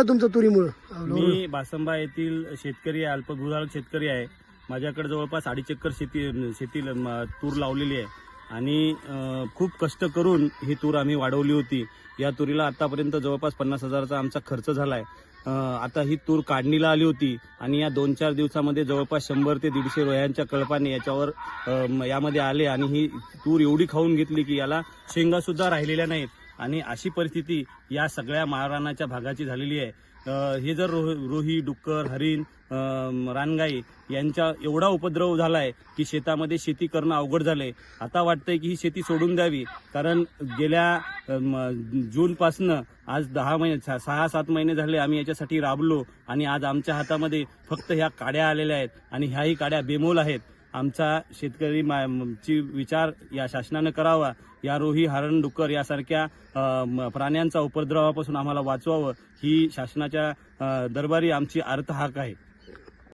आहे तुमचं तुरीमुळं? मी बासंबा येथील शेतकरी आहे अल्पभूधारक शेतकरी आहे. माझ्याकडे जवळपास अडीच एकर शेती शेती तूर लावलेली आहे. आणि खूप कष्ट करून ही तूर आम्ही वाढवली होती. या तुरीला आतापर्यंत जवळपास पन्नास हजाराचा आमचा खर्च झाला आहे आता ही तूर काढणीला आली होती. आणि या दोन चार दिवसामध्ये जवळपास शंभर ते दीडशे रोह्यांच्या कळपाने याच्यावर यामध्ये आले. आणि ही तूर एवढी खाऊन घेतली की याला शेंगा सुद्धा राहिलेल्या नाहीत. आणि अशी परिस्थिती या सगळ्या महाराणाच्या भागाची झालेली आहे. हे जर रोह रोही डुक्कर हरिण रानगाई यांचा एवढा उपद्रव झालाय की शेतामध्ये शेती करणं अवघड झालंय. आता वाटतंय की ही शेती सोडून द्यावी. कारण गेल्या अम, जूनपासनं आज दहा महिने सहा सात महिने झाले आम्ही याच्यासाठी राबलो आणि आज आमच्या हातामध्ये फक्त ह्या काड्या आलेल्या आहेत आणि ह्याही काड्या बेमोल आहेत. आमचा शेतकरी मा- ची विचार या शासनानं करावा. या रोही हरण डुक्कर यासारख्या प्राण्यांचा उपद्रवापासून आम्हाला वाचवावं ही शासनाच्या दरबारी आमची अर्थहाक आहे.